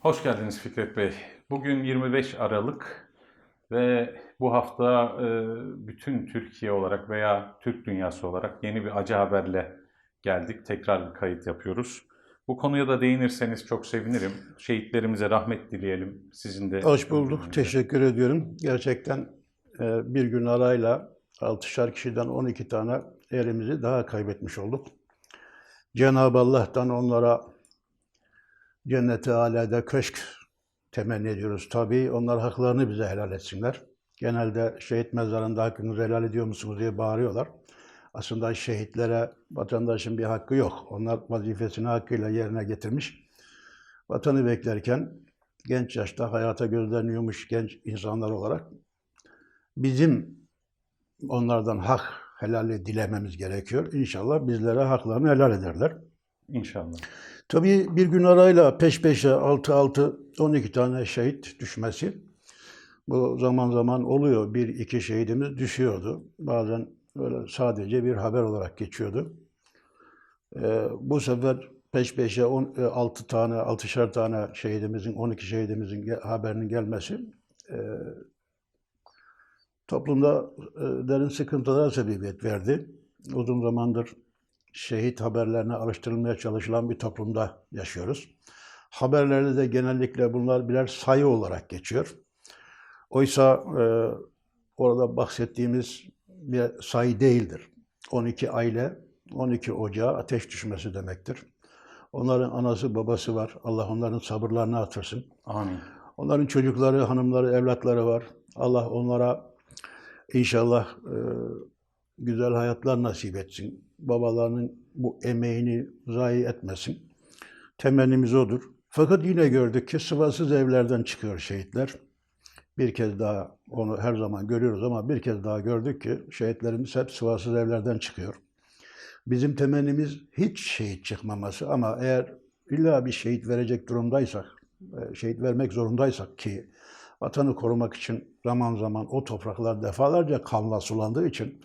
Hoş geldiniz Fikret Bey. Bugün 25 Aralık ve bu hafta e, bütün Türkiye olarak veya Türk dünyası olarak yeni bir acı haberle geldik. Tekrar bir kayıt yapıyoruz. Bu konuya da değinirseniz çok sevinirim. Şehitlerimize rahmet dileyelim. Sizin de Hoş bulduk. Teşekkür ediyorum. Gerçekten e, bir gün arayla 6'şar kişiden 12 tane erimizi daha kaybetmiş olduk. Cenab-ı Allah'tan onlara cenneti alada köşk temenni ediyoruz. Tabii onlar haklarını bize helal etsinler. Genelde şehit mezarında hakkınızı helal ediyor musunuz diye bağırıyorlar. Aslında şehitlere vatandaşın bir hakkı yok. Onlar vazifesini hakkıyla yerine getirmiş. Vatanı beklerken genç yaşta hayata gözlerini yumuş genç insanlar olarak bizim onlardan hak helali dilememiz gerekiyor. İnşallah bizlere haklarını helal ederler. İnşallah. Tabii bir gün arayla peş peşe 6-6 12 tane şehit düşmesi bu zaman zaman oluyor. Bir iki şehidimiz düşüyordu. Bazen böyle sadece bir haber olarak geçiyordu. Ee, bu sefer peş peşe 6 tane, 6'şer tane şehidimizin, 12 şehidimizin haberinin gelmesi e, toplumda e, derin sıkıntılara sebebiyet verdi. Uzun zamandır şehit haberlerine alıştırılmaya çalışılan bir toplumda yaşıyoruz. Haberlerde de genellikle bunlar birer sayı olarak geçiyor. Oysa e, orada bahsettiğimiz bir sayı değildir. 12 aile, 12 ocağa ateş düşmesi demektir. Onların anası babası var. Allah onların sabırlarını artırsın. Amin. Onların çocukları, hanımları, evlatları var. Allah onlara inşallah e, güzel hayatlar nasip etsin. Babalarının bu emeğini zayi etmesin. Temennimiz odur. Fakat yine gördük ki sıvasız evlerden çıkıyor şehitler. Bir kez daha onu her zaman görüyoruz ama bir kez daha gördük ki şehitlerimiz hep sıvasız evlerden çıkıyor. Bizim temennimiz hiç şehit çıkmaması ama eğer illa bir şehit verecek durumdaysak, e, şehit vermek zorundaysak ki vatanı korumak için zaman zaman o topraklar defalarca kanla sulandığı için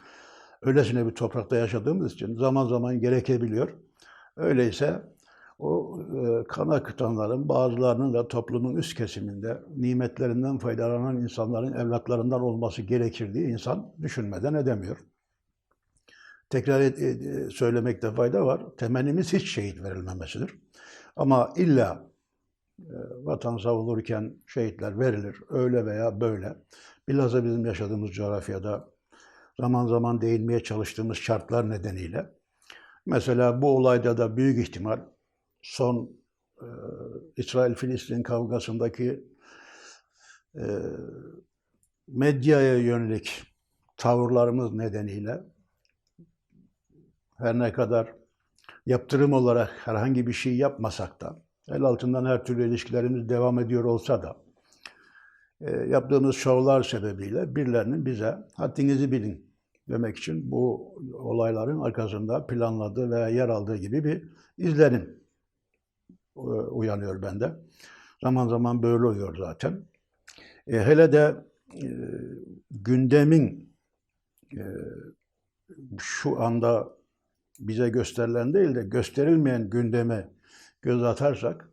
öylesine bir toprakta yaşadığımız için zaman zaman gerekebiliyor. Öyleyse o e, kan akıtanların bazılarının da toplumun üst kesiminde nimetlerinden faydalanan insanların evlatlarından olması gerekir insan düşünmeden edemiyor. Tekrar et- e, söylemekte fayda var. Temennimiz hiç şehit verilmemesidir. Ama illa e, vatan savunurken şehitler verilir. Öyle veya böyle. Bilhassa bizim yaşadığımız coğrafyada zaman zaman değinmeye çalıştığımız şartlar nedeniyle. Mesela bu olayda da büyük ihtimal son e, İsrail-Filistin kavgasındaki e, medyaya yönelik tavırlarımız nedeniyle her ne kadar yaptırım olarak herhangi bir şey yapmasak da el altından her türlü ilişkilerimiz devam ediyor olsa da e, yaptığımız şovlar sebebiyle birilerinin bize haddinizi bilin demek için bu olayların arkasında planladığı veya yer aldığı gibi bir izlenim e, uyanıyor bende. Zaman zaman böyle oluyor zaten. E, hele de e, gündemin e, şu anda bize gösterilen değil de gösterilmeyen gündeme göz atarsak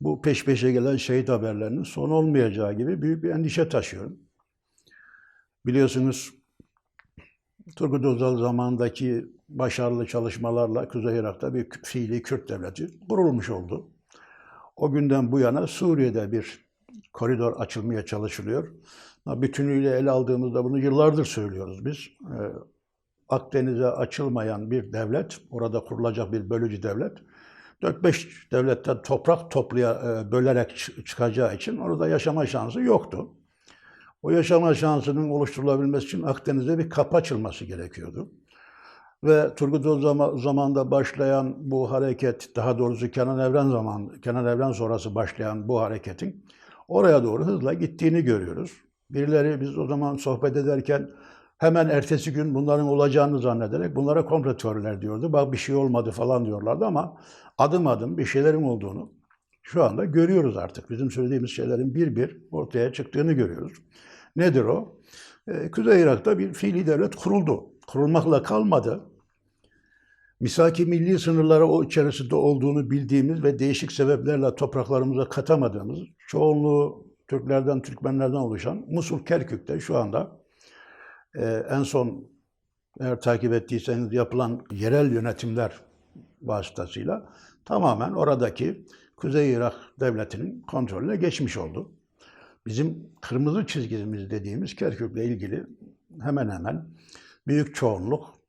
bu peş peşe gelen şehit haberlerinin son olmayacağı gibi büyük bir endişe taşıyorum. Biliyorsunuz Turgut Özal zamanındaki başarılı çalışmalarla Kuzey Irak'ta bir fiili Kürt devleti kurulmuş oldu. O günden bu yana Suriye'de bir koridor açılmaya çalışılıyor. Bütünüyle ele aldığımızda bunu yıllardır söylüyoruz biz. Ee, Akdeniz'e açılmayan bir devlet, orada kurulacak bir bölücü devlet, 4-5 devletten toprak toplaya, e, bölerek çı- çıkacağı için orada yaşama şansı yoktu. O yaşama şansının oluşturulabilmesi için Akdeniz'e bir kapı açılması gerekiyordu. Ve Turgut Özal zamanında başlayan bu hareket, daha doğrusu Kenan Evren zaman, Kenan Evren sonrası başlayan bu hareketin oraya doğru hızla gittiğini görüyoruz. Birileri biz o zaman sohbet ederken hemen ertesi gün bunların olacağını zannederek bunlara komplo teoriler diyordu. Bak bir şey olmadı falan diyorlardı ama adım adım bir şeylerin olduğunu şu anda görüyoruz artık. Bizim söylediğimiz şeylerin bir bir ortaya çıktığını görüyoruz. Nedir o? Ee, Kuzey Irak'ta bir fiili devlet kuruldu. Kurulmakla kalmadı. misaki milli sınırlara o içerisinde olduğunu bildiğimiz ve değişik sebeplerle topraklarımıza katamadığımız, çoğunluğu Türklerden, Türkmenlerden oluşan Musul Kerkük'te şu anda e, en son eğer takip ettiyseniz yapılan yerel yönetimler vasıtasıyla tamamen oradaki Kuzey Irak devletinin kontrolüne geçmiş oldu. Bizim kırmızı çizgimiz dediğimiz Kerkük'le ilgili hemen hemen büyük çoğunluk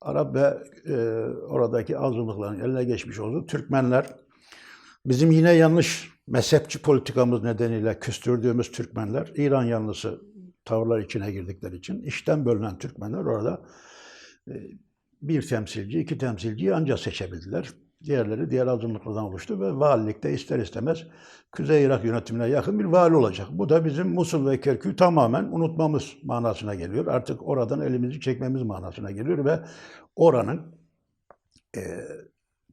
Arap ve e, oradaki azınlıkların eline geçmiş oldu. Türkmenler bizim yine yanlış mezhepçi politikamız nedeniyle küstürdüğümüz Türkmenler İran yanlısı tavırlar içine girdikleri için işten bölünen Türkmenler orada e, bir temsilci, iki temsilciyi ancak seçebildiler. Diğerleri diğer azınlıklardan oluştu ve valilikte ister istemez Kuzey Irak yönetimine yakın bir vali olacak. Bu da bizim Musul ve Kerkük'ü tamamen unutmamız manasına geliyor. Artık oradan elimizi çekmemiz manasına geliyor ve oranın e,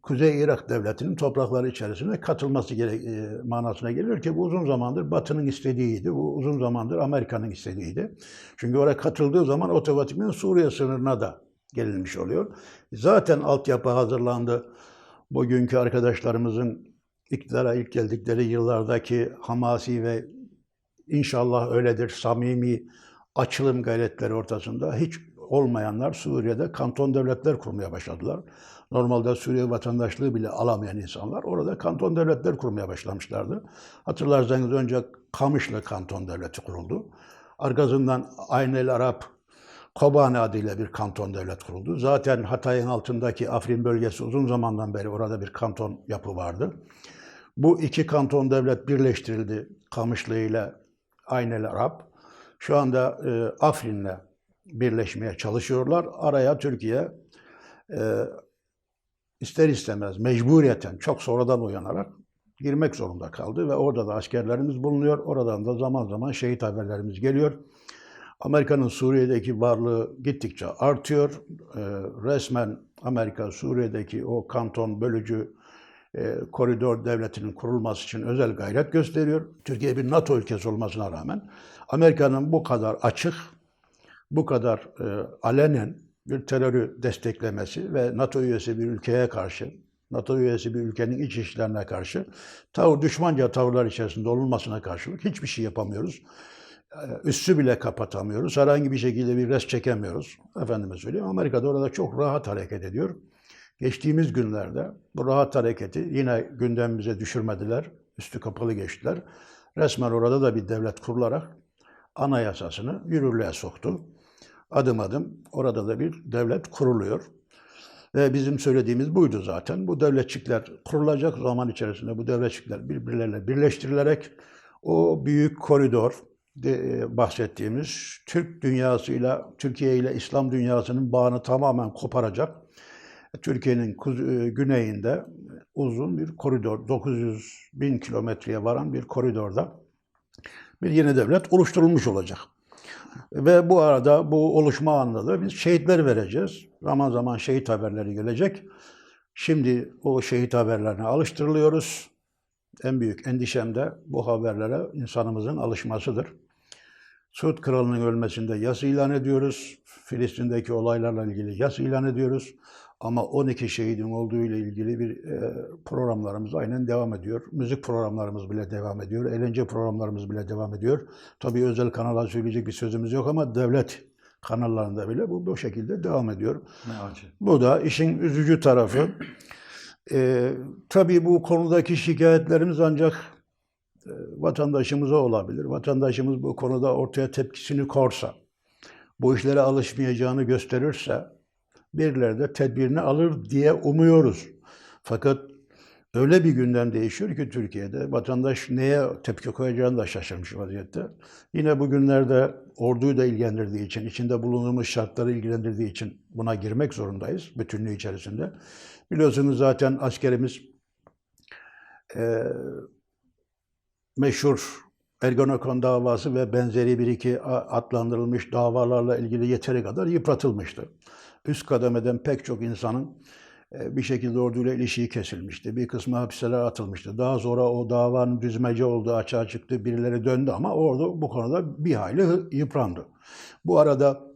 Kuzey Irak devletinin toprakları içerisine katılması gerek, e, manasına geliyor ki bu uzun zamandır Batı'nın istediğiydi. Bu uzun zamandır Amerika'nın istediğiydi. Çünkü oraya katıldığı zaman otomatikman Suriye sınırına da gelinmiş oluyor. Zaten altyapı hazırlandı. Bugünkü arkadaşlarımızın iktidara ilk geldikleri yıllardaki hamasi ve inşallah öyledir samimi açılım gayretleri ortasında hiç olmayanlar Suriye'de kanton devletler kurmaya başladılar. Normalde Suriye vatandaşlığı bile alamayan insanlar orada kanton devletler kurmaya başlamışlardı. Hatırlarsanız önce Kamışlı kanton devleti kuruldu. Arkasından Aynel Arap Kobane adıyla bir kanton devlet kuruldu. Zaten Hatay'ın altındaki Afrin bölgesi uzun zamandan beri orada bir kanton yapı vardı. Bu iki kanton devlet birleştirildi Kamışlı ile Aynel Arap. Şu anda e, Afrin'le birleşmeye çalışıyorlar. Araya Türkiye e, ister istemez mecburiyeten çok sonradan uyanarak girmek zorunda kaldı ve orada da askerlerimiz bulunuyor. Oradan da zaman zaman şehit haberlerimiz geliyor. Amerika'nın Suriye'deki varlığı gittikçe artıyor. E, resmen Amerika Suriye'deki o kanton bölücü e, koridor devletinin kurulması için özel gayret gösteriyor. Türkiye bir NATO ülkesi olmasına rağmen Amerika'nın bu kadar açık, bu kadar e, alenen bir terörü desteklemesi ve NATO üyesi bir ülkeye karşı, NATO üyesi bir ülkenin iç işlerine karşı tavır, düşmanca tavırlar içerisinde olunmasına karşılık hiçbir şey yapamıyoruz. E, Üssü bile kapatamıyoruz. Herhangi bir şekilde bir res çekemiyoruz. Efendime söyleyeyim. Amerika'da orada çok rahat hareket ediyor. Geçtiğimiz günlerde bu rahat hareketi yine gündemimize düşürmediler. Üstü kapalı geçtiler. Resmen orada da bir devlet kurularak anayasasını yürürlüğe soktu. Adım adım orada da bir devlet kuruluyor. Ve bizim söylediğimiz buydu zaten. Bu devletçikler kurulacak zaman içerisinde bu devletçikler birbirleriyle birleştirilerek o büyük koridor de, e, bahsettiğimiz Türk dünyasıyla, Türkiye ile İslam dünyasının bağını tamamen koparacak. Türkiye'nin e, güneyinde uzun bir koridor, 900 bin kilometreye varan bir koridorda bir yeni devlet oluşturulmuş olacak. Ve bu arada bu oluşma anında da biz şehitler vereceğiz. Zaman zaman şehit haberleri gelecek. Şimdi o şehit haberlerine alıştırılıyoruz. En büyük endişem de bu haberlere insanımızın alışmasıdır. Suud Kralı'nın ölmesinde yas ilan ediyoruz. Filistin'deki olaylarla ilgili yas ilan ediyoruz. Ama 12 şehidin olduğu ile ilgili bir e, programlarımız aynen devam ediyor. Müzik programlarımız bile devam ediyor. Eğlence programlarımız bile devam ediyor. Tabii özel kanala söyleyecek bir sözümüz yok ama devlet kanallarında bile bu bu şekilde devam ediyor. Ne acı. Bu da işin üzücü tarafı. Ee, tabii bu konudaki şikayetlerimiz ancak vatandaşımıza olabilir. Vatandaşımız bu konuda ortaya tepkisini korsa, bu işlere alışmayacağını gösterirse birileri de tedbirini alır diye umuyoruz. Fakat öyle bir gündem değişiyor ki Türkiye'de vatandaş neye tepki koyacağını da şaşırmış vaziyette. Yine bugünlerde orduyu da ilgilendirdiği için, içinde bulunduğumuz şartları ilgilendirdiği için buna girmek zorundayız bütünlüğü içerisinde. Biliyorsunuz zaten askerimiz meşhur Ergenekon davası ve benzeri bir iki adlandırılmış davalarla ilgili yeteri kadar yıpratılmıştı. Üst kademeden pek çok insanın e, bir şekilde orduyla ilişiği kesilmişti. Bir kısmı hapislere atılmıştı. Daha sonra o davanın düzmece olduğu açığa çıktı. Birileri döndü ama ordu bu konuda bir hayli yıprandı. Bu arada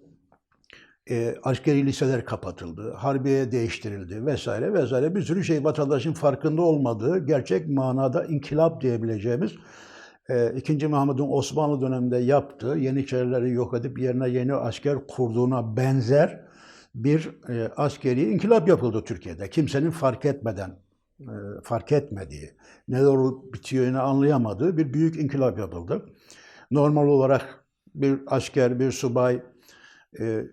e, askeri liseler kapatıldı, harbiye değiştirildi vesaire vesaire bir sürü şey vatandaşın farkında olmadığı gerçek manada inkılap diyebileceğimiz e, 2. Mahmud'un Osmanlı döneminde yaptığı Yeniçerileri yok edip yerine yeni asker kurduğuna benzer bir e, askeri inkılap yapıldı Türkiye'de. Kimsenin fark etmeden, e, fark etmediği, neler olup bitiyor anlayamadığı bir büyük inkılap yapıldı. Normal olarak bir asker, bir subay e,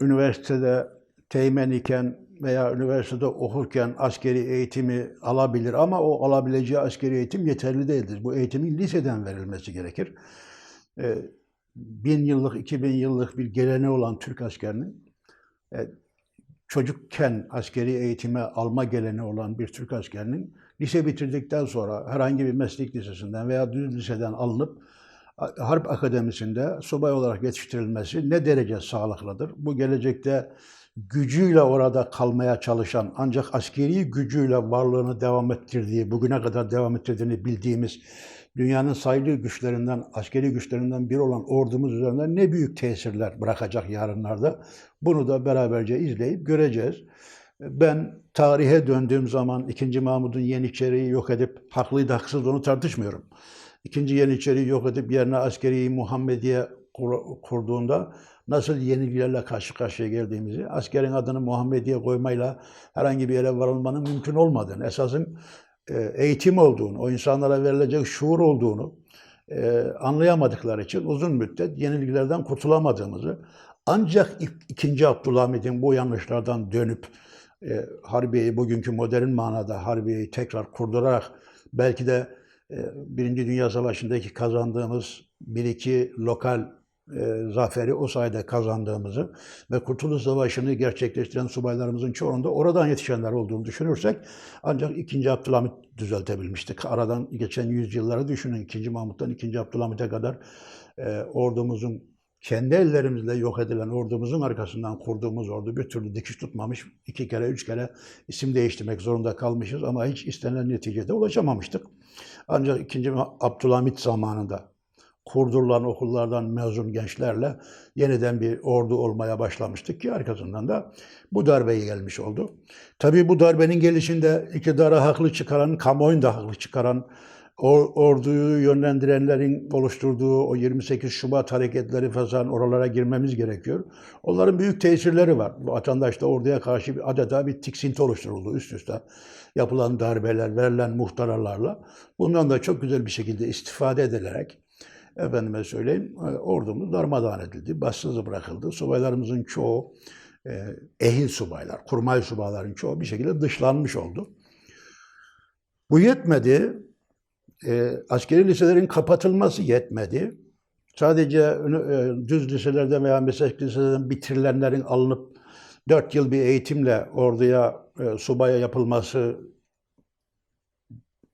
üniversitede teğmen iken veya üniversitede okurken askeri eğitimi alabilir ama o alabileceği askeri eğitim yeterli değildir. Bu eğitimin liseden verilmesi gerekir. E, bin yıllık, iki bin yıllık bir geleneği olan Türk askerinin e, çocukken askeri eğitime alma geleneği olan bir Türk askerinin lise bitirdikten sonra herhangi bir meslek lisesinden veya düz liseden alınıp Harp Akademisi'nde subay olarak yetiştirilmesi ne derece sağlıklıdır? Bu gelecekte gücüyle orada kalmaya çalışan ancak askeri gücüyle varlığını devam ettirdiği, bugüne kadar devam ettirdiğini bildiğimiz dünyanın sayılı güçlerinden, askeri güçlerinden biri olan ordumuz üzerinde ne büyük tesirler bırakacak yarınlarda. Bunu da beraberce izleyip göreceğiz. Ben tarihe döndüğüm zaman 2. Mahmud'un Yeniçeri'yi yok edip haklıydı haksız onu tartışmıyorum. İkinci Yeniçeri'yi yok edip yerine askeri Muhammediye kur- kurduğunda nasıl yenilgilerle karşı karşıya geldiğimizi, askerin adını Muhammediye koymayla herhangi bir yere varılmanın mümkün olmadığını, esasın e, eğitim olduğunu, o insanlara verilecek şuur olduğunu e, anlayamadıkları için uzun müddet yenilgilerden kurtulamadığımızı, ancak ik- ikinci Abdülhamid'in bu yanlışlardan dönüp e, Harbiye'yi bugünkü modern manada Harbiye'yi tekrar kurdurarak belki de Birinci Dünya Savaşı'ndaki kazandığımız bir iki lokal e, zaferi o sayede kazandığımızı ve Kurtuluş Savaşı'nı gerçekleştiren subaylarımızın çoğunda oradan yetişenler olduğunu düşünürsek ancak 2. Abdülhamit düzeltebilmiştik. Aradan geçen yüzyılları düşünün. 2. Mahmut'tan 2. Abdülhamit'e kadar e, ordumuzun kendi ellerimizle yok edilen ordumuzun arkasından kurduğumuz ordu bir türlü dikiş tutmamış. iki kere, üç kere isim değiştirmek zorunda kalmışız ama hiç istenilen neticede ulaşamamıştık. Ancak 2. Abdülhamit zamanında kurdurulan okullardan mezun gençlerle yeniden bir ordu olmaya başlamıştık ki arkasından da bu darbe gelmiş oldu. Tabii bu darbenin gelişinde iktidara haklı çıkaran, kamuoyunu da haklı çıkaran, o- orduyu yönlendirenlerin oluşturduğu o 28 Şubat hareketleri falan oralara girmemiz gerekiyor. Onların büyük tesirleri var. Vatandaşta orduya karşı bir, adeta bir tiksinti oluşturuldu üst üste. Yapılan darbeler, verilen muhtaralarla. Bundan da çok güzel bir şekilde istifade edilerek efendime söyleyeyim e, ordumuz darmadağın edildi, bassız bırakıldı. Subaylarımızın çoğu e, ehil subaylar, kurmay subayların çoğu bir şekilde dışlanmış oldu. Bu yetmedi. E, askeri liselerin kapatılması yetmedi. Sadece e, düz liselerden veya meslek liselerden bitirilenlerin alınıp 4 yıl bir eğitimle orduya, e, subaya yapılması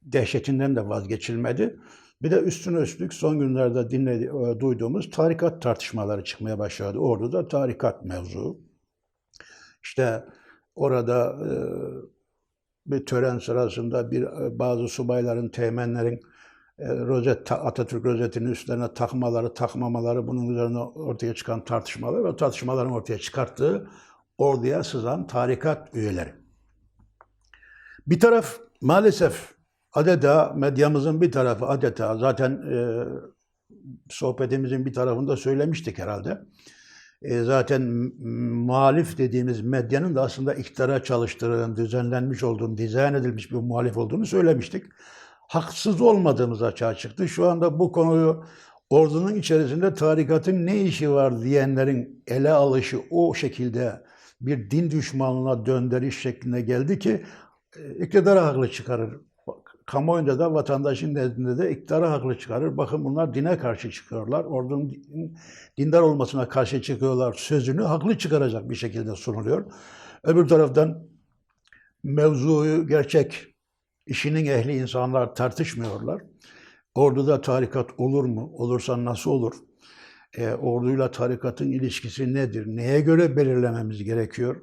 dehşetinden de vazgeçilmedi. Bir de üstüne üstlük son günlerde dinledi, e, duyduğumuz tarikat tartışmaları çıkmaya başladı. Orduda tarikat mevzu. İşte orada e, bir tören sırasında bir e, bazı subayların, teğmenlerin e, rozet, ta- Atatürk rozetinin üstlerine takmaları, takmamaları, bunun üzerine ortaya çıkan tartışmalar ve tartışmaların ortaya çıkarttığı orduya sızan tarikat üyeleri. Bir taraf maalesef adeta medyamızın bir tarafı adeta zaten e, sohbetimizin bir tarafında söylemiştik herhalde. E, zaten muhalif dediğimiz medyanın da aslında iktidara çalıştırılan, düzenlenmiş olduğunu, dizayn edilmiş bir muhalif olduğunu söylemiştik. Haksız olmadığımız açığa çıktı. Şu anda bu konuyu ordunun içerisinde tarikatın ne işi var diyenlerin ele alışı o şekilde bir din düşmanlığına döndürüş şekline geldi ki e, iktidara haklı çıkarır. Kamuoyunda da vatandaşın nezdinde de iktidara haklı çıkarır. Bakın bunlar dine karşı çıkıyorlar. Ordunun din- dindar olmasına karşı çıkıyorlar sözünü haklı çıkaracak bir şekilde sunuluyor. Öbür taraftan mevzuyu gerçek işinin ehli insanlar tartışmıyorlar. Orduda tarikat olur mu? Olursa nasıl olur? E, orduyla tarikatın ilişkisi nedir? Neye göre belirlememiz gerekiyor?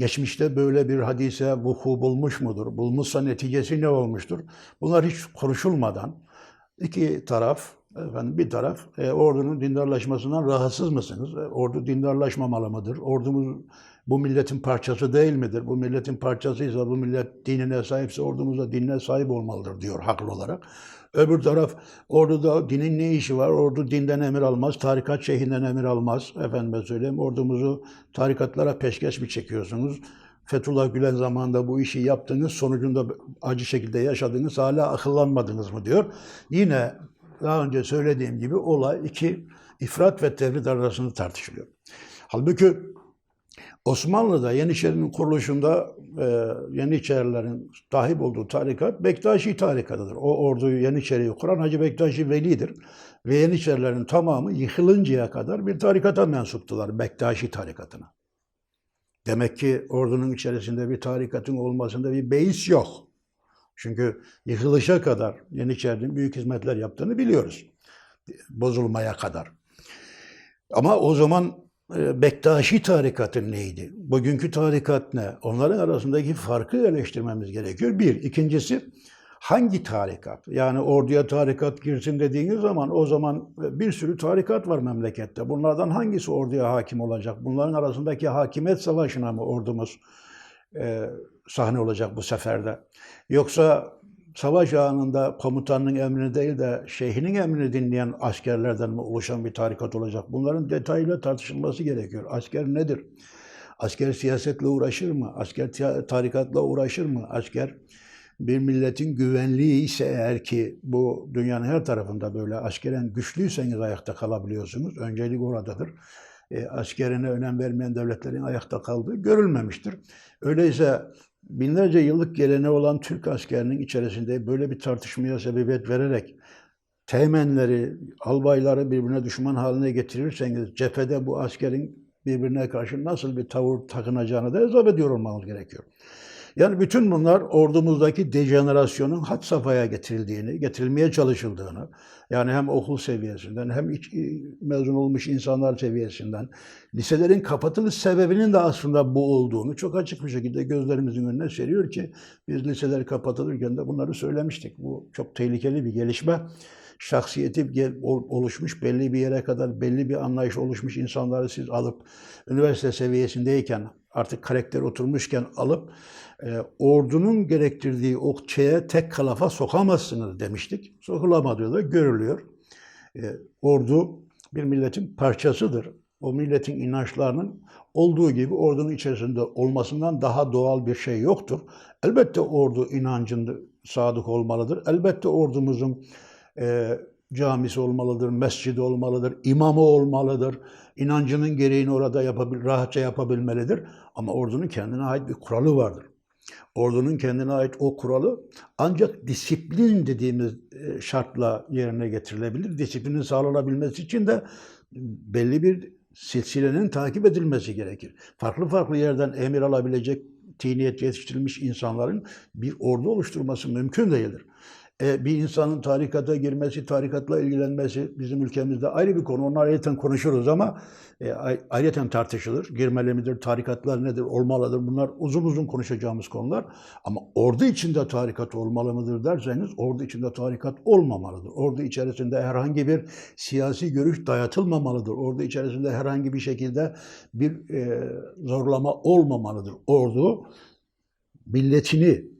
Geçmişte böyle bir hadise vuku bulmuş mudur? Bulmuşsa neticesi ne olmuştur? Bunlar hiç konuşulmadan iki taraf Efendim bir taraf e, ordunun dindarlaşmasından rahatsız mısınız? E, ordu dindarlaşmamalı mıdır? Ordumuz bu milletin parçası değil midir? Bu milletin parçasıysa bu millet dinine sahipse ordumuz da dinine sahip olmalıdır diyor haklı olarak. Öbür taraf orduda dinin ne işi var? Ordu dinden emir almaz, tarikat şeyhinden emir almaz. Efendime söyleyeyim ordumuzu tarikatlara peşkeş mi çekiyorsunuz? Fethullah Gülen zamanında bu işi yaptınız, sonucunda acı şekilde yaşadınız, hala akıllanmadınız mı diyor. Yine daha önce söylediğim gibi olay iki ifrat ve tevhid arasında tartışılıyor. Halbuki Osmanlı'da Yeniçeri'nin kuruluşunda e, Yeniçerilerin sahip olduğu tarikat Bektaşi tarikatıdır. O orduyu Yeniçeri'yi kuran Hacı Bektaşi Veli'dir. Ve Yeniçerilerin tamamı yıkılıncaya kadar bir tarikata mensuptular, Bektaşi tarikatına. Demek ki ordunun içerisinde bir tarikatın olmasında bir beis yok. Çünkü yıkılışa kadar Yeniçeri'nin büyük hizmetler yaptığını biliyoruz. Bozulmaya kadar. Ama o zaman Bektaşi tarikatı neydi? Bugünkü tarikat ne? Onların arasındaki farkı eleştirmemiz gerekiyor. Bir. İkincisi hangi tarikat? Yani orduya tarikat girsin dediğiniz zaman o zaman bir sürü tarikat var memlekette. Bunlardan hangisi orduya hakim olacak? Bunların arasındaki hakimiyet savaşına mı ordumuz e, sahne olacak bu seferde? Yoksa savaş anında komutanın emrini değil de şeyhinin emrini dinleyen askerlerden mi oluşan bir tarikat olacak? Bunların detaylı tartışılması gerekiyor. Asker nedir? Asker siyasetle uğraşır mı? Asker tarikatla uğraşır mı? Asker bir milletin güvenliği ise eğer ki bu dünyanın her tarafında böyle askeren güçlüyseniz ayakta kalabiliyorsunuz. Öncelik oradadır. E, askerine önem vermeyen devletlerin ayakta kaldığı görülmemiştir. Öyleyse binlerce yıllık geleneği olan Türk askerinin içerisinde böyle bir tartışmaya sebebiyet vererek teğmenleri, albayları birbirine düşman haline getirirseniz cephede bu askerin birbirine karşı nasıl bir tavır takınacağını da hesap ediyor olmanız gerekiyor. Yani bütün bunlar ordumuzdaki dejenerasyonun had safhaya getirildiğini, getirilmeye çalışıldığını, yani hem okul seviyesinden hem iç- mezun olmuş insanlar seviyesinden, liselerin kapatılış sebebinin de aslında bu olduğunu çok açık bir şekilde gözlerimizin önüne seriyor ki biz liseler kapatılırken de bunları söylemiştik. Bu çok tehlikeli bir gelişme. Şahsiyeti oluşmuş, belli bir yere kadar belli bir anlayış oluşmuş insanları siz alıp üniversite seviyesindeyken artık karakter oturmuşken alıp e, ordunun gerektirdiği o şeye tek kalafa sokamazsınız demiştik. Sokulamadığı da görülüyor. E, ordu bir milletin parçasıdır. O milletin inançlarının olduğu gibi ordunun içerisinde olmasından daha doğal bir şey yoktur. Elbette ordu inancında sadık olmalıdır. Elbette ordumuzun e, camisi olmalıdır, mescidi olmalıdır, imamı olmalıdır. İnancının gereğini orada yapabil, rahatça yapabilmelidir. Ama ordunun kendine ait bir kuralı vardır. Ordunun kendine ait o kuralı ancak disiplin dediğimiz e, şartla yerine getirilebilir. Disiplinin sağlanabilmesi için de belli bir silsilenin takip edilmesi gerekir. Farklı farklı yerden emir alabilecek tiniyet yetiştirilmiş insanların bir ordu oluşturması mümkün değildir. E, bir insanın tarikata girmesi, tarikatla ilgilenmesi bizim ülkemizde ayrı bir konu. Onlar ayrıca konuşuruz ama e, ay- ayrıca tartışılır. Girmeli midir, tarikatlar nedir, olmalıdır. Bunlar uzun uzun konuşacağımız konular. Ama ordu içinde tarikat olmalı mıdır derseniz ordu içinde tarikat olmamalıdır. Ordu içerisinde herhangi bir siyasi görüş dayatılmamalıdır. Ordu içerisinde herhangi bir şekilde bir e, zorlama olmamalıdır. Ordu milletini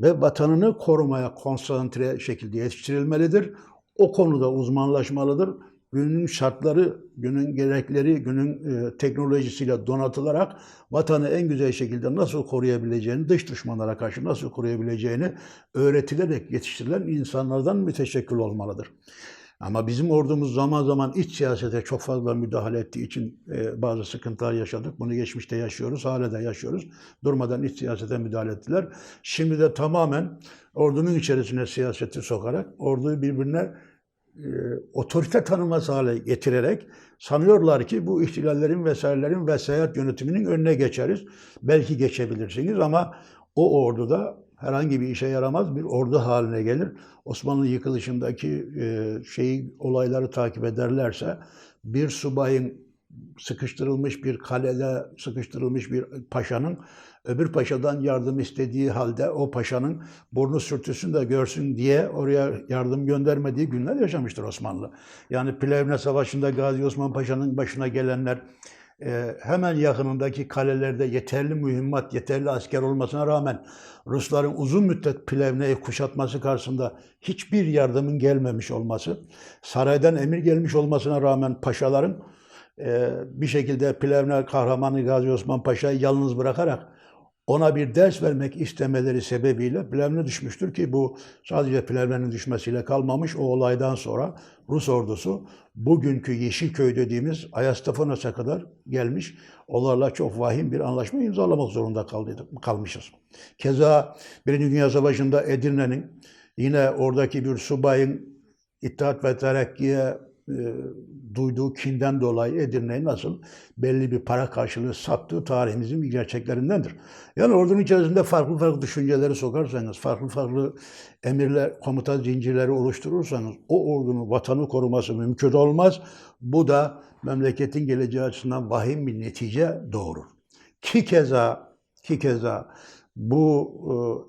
ve vatanını korumaya konsantre şekilde yetiştirilmelidir. O konuda uzmanlaşmalıdır. Günün şartları, günün gerekleri, günün e, teknolojisiyle donatılarak vatanı en güzel şekilde nasıl koruyabileceğini, dış düşmanlara karşı nasıl koruyabileceğini öğretilerek yetiştirilen insanlardan müteşekkil olmalıdır. Ama bizim ordumuz zaman zaman iç siyasete çok fazla müdahale ettiği için e, bazı sıkıntılar yaşadık. Bunu geçmişte yaşıyoruz, hala da yaşıyoruz. Durmadan iç siyasete müdahale ettiler. Şimdi de tamamen ordunun içerisine siyaseti sokarak orduyu birbirine e, otorite tanıması hale getirerek sanıyorlar ki bu ihtilallerin vesairelerin vesayet yönetiminin önüne geçeriz. Belki geçebilirsiniz ama o orduda herhangi bir işe yaramaz bir ordu haline gelir. Osmanlı yıkılışındaki e, şeyi olayları takip ederlerse bir subayın sıkıştırılmış bir kalede sıkıştırılmış bir paşanın öbür paşadan yardım istediği halde o paşanın burnu sürtüsün de görsün diye oraya yardım göndermediği günler yaşamıştır Osmanlı. Yani Plevne Savaşı'nda Gazi Osman Paşa'nın başına gelenler e, hemen yakınındaki kalelerde yeterli mühimmat, yeterli asker olmasına rağmen Rusların uzun müddet Plevne'yi kuşatması karşısında hiçbir yardımın gelmemiş olması, saraydan emir gelmiş olmasına rağmen paşaların e, bir şekilde Plevne kahramanı Gazi Osman Paşa'yı yalnız bırakarak ona bir ders vermek istemeleri sebebiyle Plevne düşmüştür ki bu sadece Plevne'nin düşmesiyle kalmamış. O olaydan sonra Rus ordusu bugünkü Yeşilköy dediğimiz Ayastafonos'a kadar gelmiş. Onlarla çok vahim bir anlaşma imzalamak zorunda kalmışız. Keza Birinci Dünya Savaşı'nda Edirne'nin yine oradaki bir subayın İttihat ve Terakki'ye e, duyduğu kinden dolayı Edirne'yi nasıl belli bir para karşılığı sattığı tarihimizin bir gerçeklerindendir. Yani ordunun içerisinde farklı farklı düşünceleri sokarsanız, farklı farklı emirler, komuta zincirleri oluşturursanız o ordunun vatanı koruması mümkün olmaz. Bu da memleketin geleceği açısından vahim bir netice doğurur. Ki keza, ki keza bu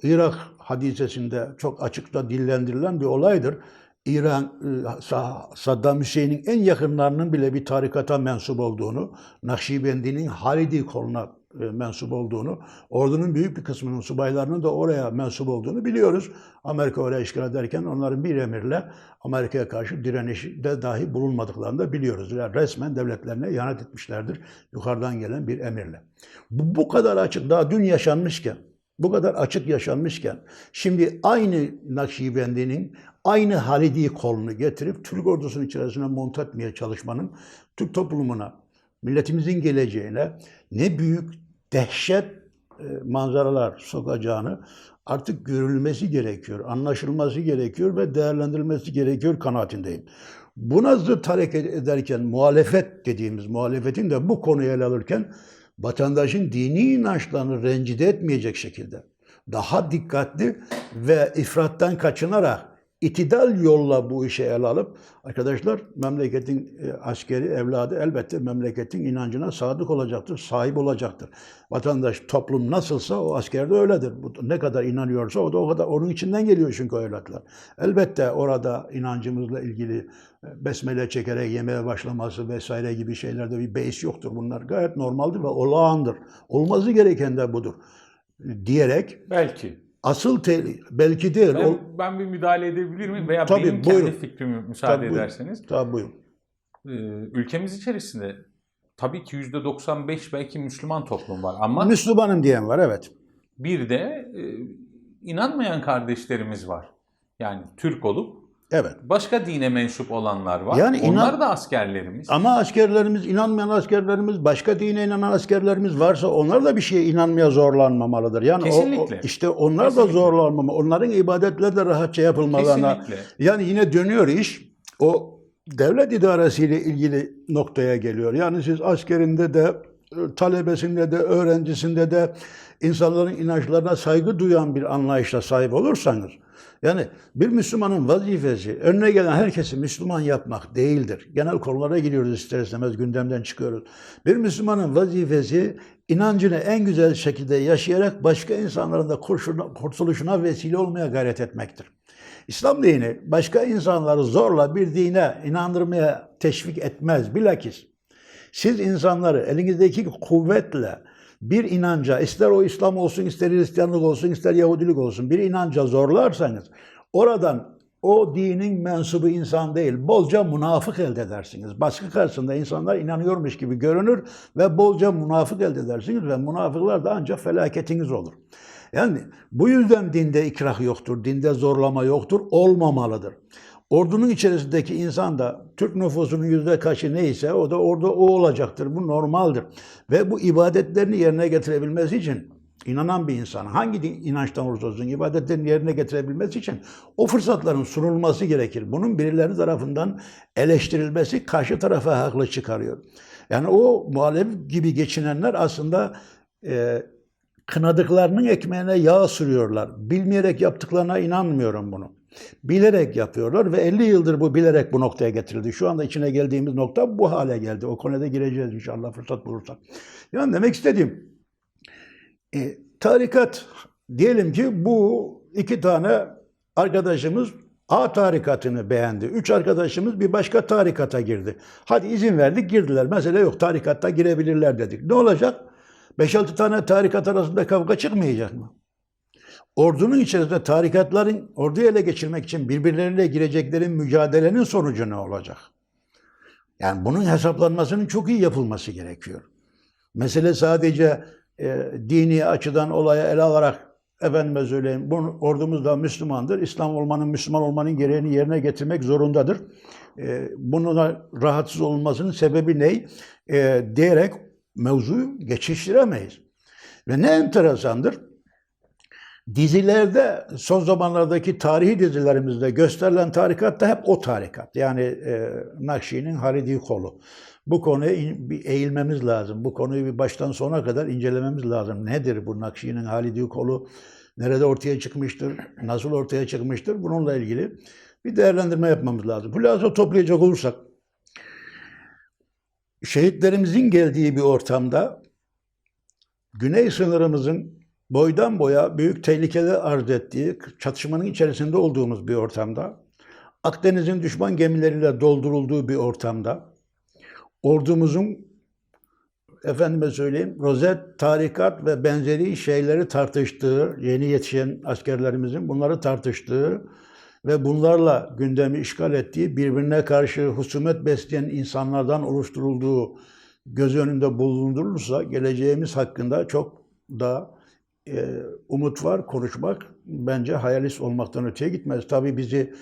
e, Irak hadisesinde çok açıkta dillendirilen bir olaydır. İran, Sa- Saddam Hüseyin'in en yakınlarının bile bir tarikata mensup olduğunu, Nakşibendi'nin Halidi koluna e, mensup olduğunu, ordunun büyük bir kısmının subaylarının da oraya mensup olduğunu biliyoruz. Amerika oraya işgal ederken onların bir emirle Amerika'ya karşı direnişte dahi bulunmadıklarını da biliyoruz. Yani resmen devletlerine ihanet etmişlerdir yukarıdan gelen bir emirle. Bu, bu kadar açık, daha dün yaşanmışken, bu kadar açık yaşanmışken, şimdi aynı Nakşibendi'nin aynı Halidi kolunu getirip Türk ordusunun içerisine monte etmeye çalışmanın Türk toplumuna, milletimizin geleceğine ne büyük dehşet e, manzaralar sokacağını artık görülmesi gerekiyor, anlaşılması gerekiyor ve değerlendirilmesi gerekiyor kanaatindeyim. Buna zıt hareket ederken muhalefet dediğimiz muhalefetin de bu konuyu ele alırken vatandaşın dini inançlarını rencide etmeyecek şekilde daha dikkatli ve ifrattan kaçınarak itidal yolla bu işe ele alıp arkadaşlar memleketin e, askeri evladı elbette memleketin inancına sadık olacaktır, sahip olacaktır. Vatandaş toplum nasılsa o askerde öyledir. Bu, ne kadar inanıyorsa o da o kadar onun içinden geliyor çünkü evlatlar. Elbette orada inancımızla ilgili e, besmele çekerek yemeye başlaması vesaire gibi şeylerde bir beis yoktur. Bunlar gayet normaldir ve olağandır. Olması gereken de budur diyerek Belki. Asıl te- belki değil. Ben, ben bir müdahale edebilir miyim? Veya Tabii, benim buyurun. kendi fikrimi müsaade Tabii, buyurun. ederseniz. Tabii buyurun. Ee, ülkemiz içerisinde tabii ki %95 belki Müslüman toplum var ama Müslümanım diyen var evet. bir de e, inanmayan kardeşlerimiz var. Yani Türk olup Evet. başka dine mensup olanlar var. Yani inan- Onlar da askerlerimiz. Ama askerlerimiz, inanmayan askerlerimiz, başka dine inanan askerlerimiz varsa onlar da bir şeye inanmaya zorlanmamalıdır. Yani o- Kesinlikle. O, işte onlar Kesinlikle. da zorlanmamalı. Onların ibadetleri de rahatça yapılmalarına. Kesinlikle. Yani yine dönüyor iş o devlet idaresiyle ilgili noktaya geliyor. Yani siz askerinde de, talebesinde de, öğrencisinde de insanların inançlarına saygı duyan bir anlayışla sahip olursanız, yani bir Müslümanın vazifesi önüne gelen herkesi Müslüman yapmak değildir. Genel konulara giriyoruz ister istemez gündemden çıkıyoruz. Bir Müslümanın vazifesi inancını en güzel şekilde yaşayarak başka insanların da kurtuluşuna vesile olmaya gayret etmektir. İslam dini başka insanları zorla bir dine inandırmaya teşvik etmez. Bilakis siz insanları elinizdeki kuvvetle bir inanca, ister o İslam olsun, ister Hristiyanlık olsun, ister Yahudilik olsun, bir inanca zorlarsanız oradan o dinin mensubu insan değil, bolca münafık elde edersiniz. Baskı karşısında insanlar inanıyormuş gibi görünür ve bolca münafık elde edersiniz ve münafıklar da ancak felaketiniz olur. Yani bu yüzden dinde ikrah yoktur, dinde zorlama yoktur, olmamalıdır. Ordunun içerisindeki insan da Türk nüfusunun yüzde kaçı neyse o da orada o olacaktır. Bu normaldir. Ve bu ibadetlerini yerine getirebilmesi için inanan bir insan hangi inançtan olursa olsun ibadetlerini yerine getirebilmesi için o fırsatların sunulması gerekir. Bunun birileri tarafından eleştirilmesi karşı tarafa haklı çıkarıyor. Yani o muhalef gibi geçinenler aslında e, kınadıklarının ekmeğine yağ sürüyorlar. Bilmeyerek yaptıklarına inanmıyorum bunu. Bilerek yapıyorlar ve 50 yıldır bu bilerek bu noktaya getirildi. Şu anda içine geldiğimiz nokta bu hale geldi. O konuda gireceğiz inşallah fırsat bulursak. Yani demek istediğim E, tarikat diyelim ki bu iki tane arkadaşımız A tarikatını beğendi. Üç arkadaşımız bir başka tarikata girdi. Hadi izin verdik girdiler. Mesele yok tarikatta girebilirler dedik. Ne olacak? 5-6 tane tarikat arasında kavga çıkmayacak mı? Ordunun içerisinde tarikatların orduyu ele geçirmek için birbirleriyle gireceklerin mücadelenin sonucu ne olacak? Yani bunun hesaplanmasının çok iyi yapılması gerekiyor. Mesele sadece e, dini açıdan olaya ele alarak efendime söyleyeyim bu ordumuz da Müslümandır. İslam olmanın, Müslüman olmanın gereğini yerine getirmek zorundadır. E, bununla rahatsız olmasının sebebi ne? E, diyerek mevzuyu geçiştiremeyiz. Ve ne enteresandır? Dizilerde son zamanlardaki tarihi dizilerimizde gösterilen tarikat da hep o tarikat. Yani e, Nakşi'nin Haridi kolu. Bu konuya in- bir eğilmemiz lazım. Bu konuyu bir baştan sona kadar incelememiz lazım. Nedir bu Nakşi'nin Halidi kolu? Nerede ortaya çıkmıştır? Nasıl ortaya çıkmıştır? Bununla ilgili bir değerlendirme yapmamız lazım. Hülasa toplayacak olursak, şehitlerimizin geldiği bir ortamda güney sınırımızın boydan boya büyük tehlikeler arz ettiği, çatışmanın içerisinde olduğumuz bir ortamda, Akdeniz'in düşman gemileriyle doldurulduğu bir ortamda, ordumuzun efendime söyleyeyim rozet, tarikat ve benzeri şeyleri tartıştığı, yeni yetişen askerlerimizin bunları tartıştığı ve bunlarla gündemi işgal ettiği, birbirine karşı husumet besleyen insanlardan oluşturulduğu göz önünde bulundurulursa geleceğimiz hakkında çok da e, umut var. Konuşmak bence hayalist olmaktan öteye gitmez. Tabii bizi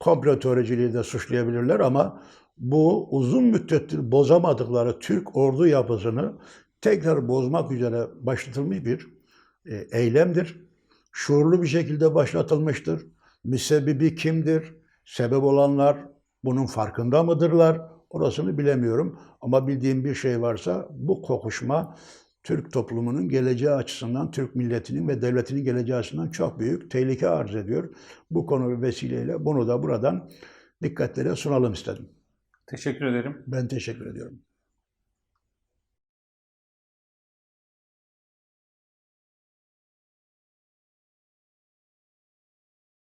komplo teoriciliği de suçlayabilirler ama bu uzun müddettir bozamadıkları Türk ordu yapısını tekrar bozmak üzere başlatılmış bir e, eylemdir. Şuurlu bir şekilde başlatılmıştır. Müsebbibi kimdir? Sebep olanlar bunun farkında mıdırlar? Orasını bilemiyorum. Ama bildiğim bir şey varsa bu kokuşma Türk toplumunun geleceği açısından, Türk milletinin ve devletinin geleceği açısından çok büyük tehlike arz ediyor. Bu konu vesileyle bunu da buradan dikkatlere sunalım istedim. Teşekkür ederim. Ben teşekkür ediyorum.